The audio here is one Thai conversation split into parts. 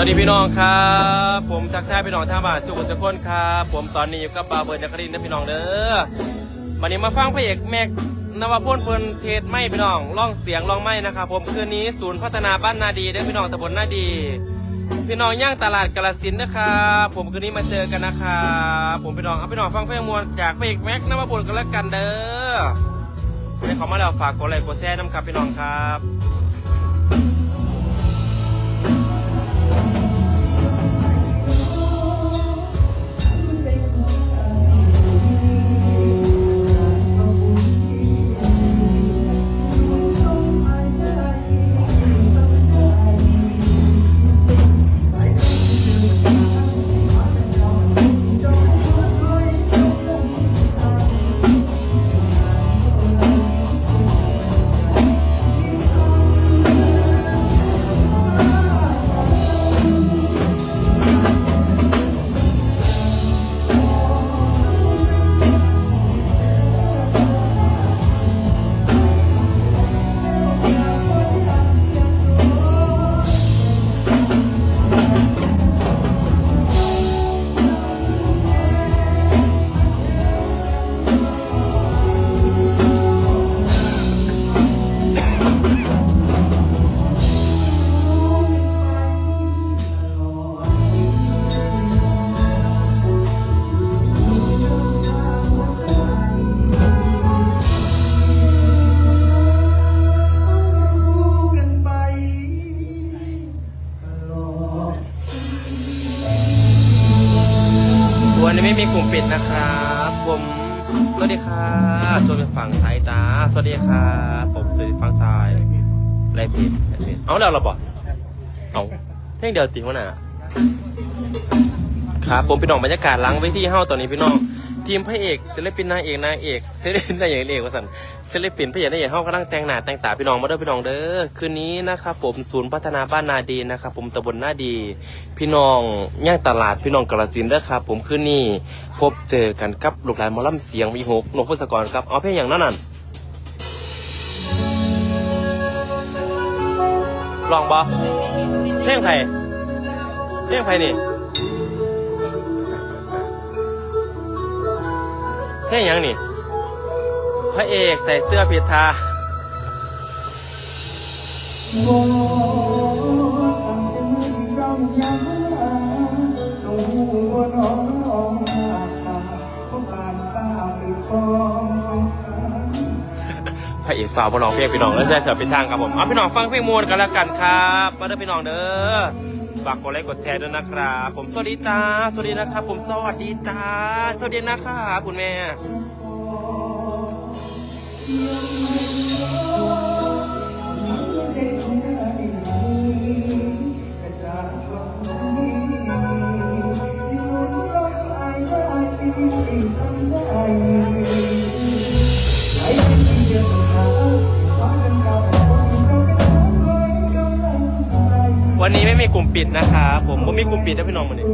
วัสดีพี่น้องครับ ผมทักทายพี่น้องท่าบ้านสุขุมทุกคนครับผมตอนนี้อยู่กับปาเบิร์นนักรินนะพี่น้องเด้อวันนี้มาฟังพระเอกแม็กนวพลเพลินเทศไม่พี่น้องร้องเสียงร้องไม่นะครับผมคืนนี้ศูนย์พัฒนาบ้านนาดีเด้อพี่น้องตำบลนาดี พี่น้องย่างตลาดกาลสินนะครับผมคืนนี้มาเจอกันนะครับผมพี่น้องเอาพี่น้องฟังเพลงมวลจากพระเอกแม็กนวพลกันแล้วกันเด้อให้เขามาแล้วฝากกดไลค์กดแชร์น้ำครับพี่น้องครับ วันนี้ไม่มีกลุ่มปิดนะครับ ผม สวัสดีครับชวนไปฝั่งซ้ายจ้า สวัสดีครับผมสวัสดีฝั่งซ้ายไรผิดไรผิดเอาแล้วเราบอกเอาเพลงเดียวตีวะน่ะครับผมพี่น้องบรรยากาศล้างไว้ที่ห้าตอนนี้พี่น้อง ทีมพระเอกศิลปินนางเอกนางเอกศิลปินนางเอกนางเอกว่าสันศิลปินพระเอกนางเอกเฮ้ากำลังแต่งหน้าแต่งตาพี่น้องมาเด้อพี่น้องเด้อคืนนี้นะครับผมศูนย์พัฒนาบ้านนาดีนะครับผมตำบลนาดี พี่น้องย่างตลาดพี่น้องกาลสินเด้อครับผมคืนนี้พบเจอกันกับลูกหลานมอลำเสียงวีหกนกพุทธกรครับเอาเพลงอย่างนั้นน่ะลองบ่เพลงไผ่เพลงไผ่นี่ เพลงหยังนี่ พระเอกใส่เสื้อผิดทาบอกตั้งแต่เมื่อที่เจ้ายังมาจงหูว่าน้องน้องมาเพราะผ่านตาเป็นกองสงสารพระเอกสาวพี่น้องเพลงพี่น้องแล้วใส่เสื้อผิดทางครับผมเอาพี่น้องฟังเพลงมวนกันแล้วกันครับ มาเด้อพี่น้องเด้อ ฝากกดไลค์กดแชร์ด้วยนะครับผมสวัสดีจ้า สวัสดีนะครับ ผมสวัสดีจ้า สวัสดีนะครับคุณแม่เจ็บที่ไหนกร วันนี้ไม่มีกลุ่มปิดนะครับผมไม่มีกลุ่มปิดนะพี่น้องวันนี้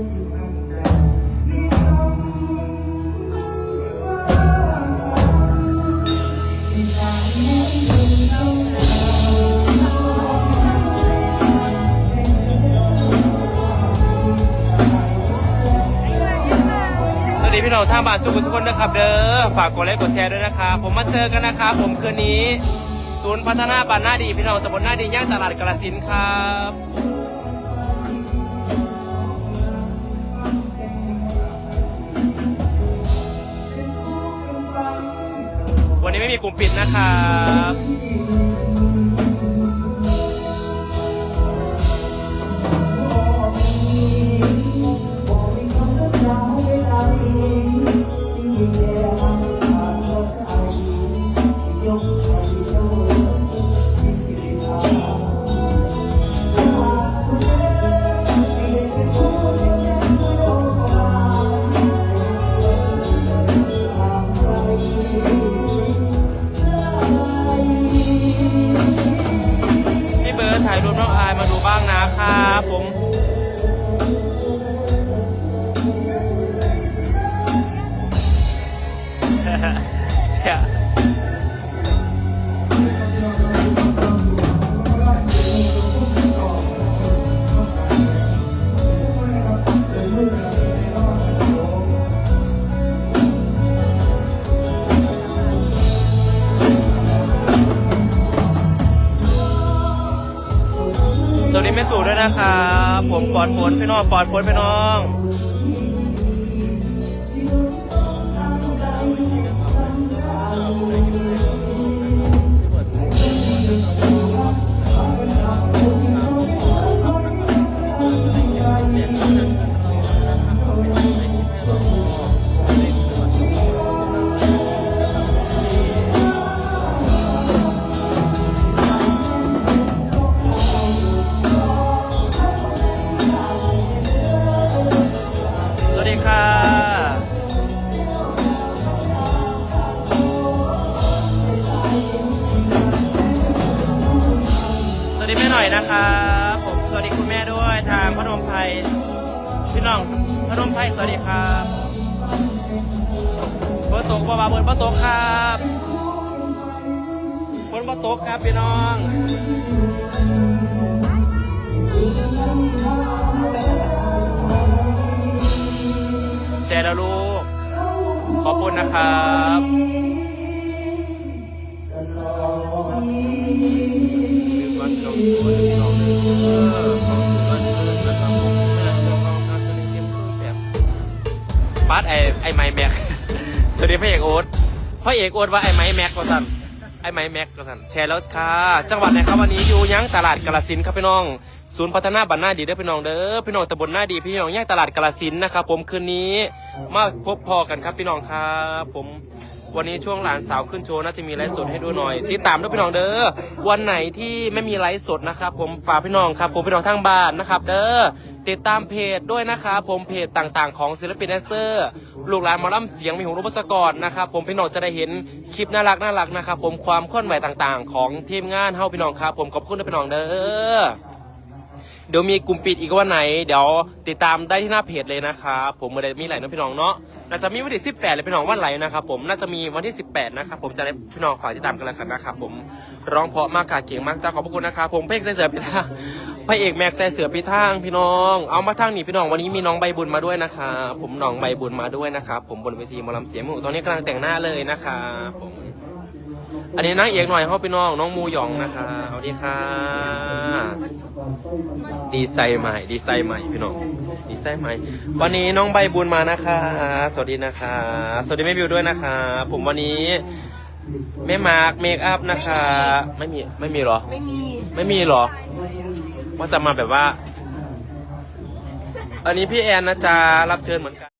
สวัสดีพี่น้องท่าบ้านสุขุทุกคนนะครับเด้อฝากกดไลค์กดแชร์ด้วยนะครับผมมาเจอกันนะครับผมคืนนี้ ศูนย์พัฒนาบ้านหน้าดี พี่น้องตำบลหน้าดีย่างตลาดกระสินครับ มีกลุ่มปิดนะครับ ปลอดฝนพี่น้องปลอดฝนพี่น้อง ดีแม่หน่อยนะครับผมสวัสดีคุณแม่ด้วยทางพนมไพรพี่น้องพนมไพรสวัสดีครับเบอร์ตกบาวาเบอร์เบอตกครับบนเบอร์ตกครับพี่น้องแชร์แล้วลูกขอบคุณนะครับ หนึ่งสองหนึ่งเออของซื้อบัตไม่ได้จองของการสนิทเต็มรูปแบบบัตรไอไอไม้แม็กสวัสดีพระเอกโอ๊ตพระเอกโอ๊ตว่าไอไม้แม็กก็สั่นไอไม้แม็กก็สั่นแชร์แล้วค่ะ จังหวัดไหนครับวันนี้อยู่ยังตลาดกาลสินครับพี่น้อง ศูนย์พัฒนาบ้านหน้าดีเด้อพี่น้องเด้อพี่น้องตำบลหน้าดีพี่น้องย่างตลาดกาลสินนะครับผมคืนนี้มาพบพอกันครับพี่น้องครับผม วันนี้ช่วงหลานสาวขึ้นโชว์น่าจะมีไลฟ์สดให้ดูหน่อยติดตามด้วยพี่น้องเด้อวันไหนที่ไม่มีไลฟ์สดนะครับ ผมฝากพี่น้องครับ ผมพี่น้องทางบ้านนะครับ เด้อติดตามเพจด้วยนะครับผมเพจต่างๆ ของศิลปินแดนเซอร์ลูกหลานมอลำเสียงมีหูรูปสกรนะครับ ผมพี่น้องจะได้เห็นคลิปน่ารักน่ารักนะครับ ผมความเคลื่อนไหวต่างๆ ของทีมงานเฮาพี่น้องครับ ผมขอบคุณด้วยพี่น้องเด้อ เดี๋ยวมีกลุ่มปิดอีกวันไหน เดี๋ยวติดตามได้ที่หน้าเพจเลยนะครับผมเมื่อใดมีไหลนะพี่น้องเนาะน่าจะมีวันที่ 18เลยพี่น้องวันไหลนะครับผมน่าจะมีวันที่ 18 นะครับผมจะได้พี่น้องฝากติดตามกันแล้วกันนะครับผมร้องเพราะมากกาเก่งมากจ้าขอบพระคุณนะครับผมเพลงใส่เสือพิทางพระเอกแม็กใส่เสือพิทางพี่น้อง เอามาทางนี้พี่น้องวันนี้มีน้องใบบุญมาด้วยนะครับผมน้องใบบุญมาด้วยนะครับผมบนเวทีหมอลำเสียงหมูตอนนี้กำลังแต่งหน้าเลยนะครับผม อันนี้นางเอกหน่อยเขาพี่น้องน้องมูหยองนะคะสวัสดีค่ะดีไซน์ใหม่ ดีไซน์ใหม่พี่น้องดีไซน์ใหม่ วันนี้น้องใบบุญมานะคะ สวัสดีนะคะ สวัสดีแม่บิวด้วยนะคะ ผมวันนี้แม่มาร์คเมคอัพนะคะ ไม่มีไม่มีเหรอ ไม่มี ไม่มีเหรอ ว่าจะมาแบบว่า อันนี้พี่แอนนะจ๊ะรับเชิญเหมือนกัน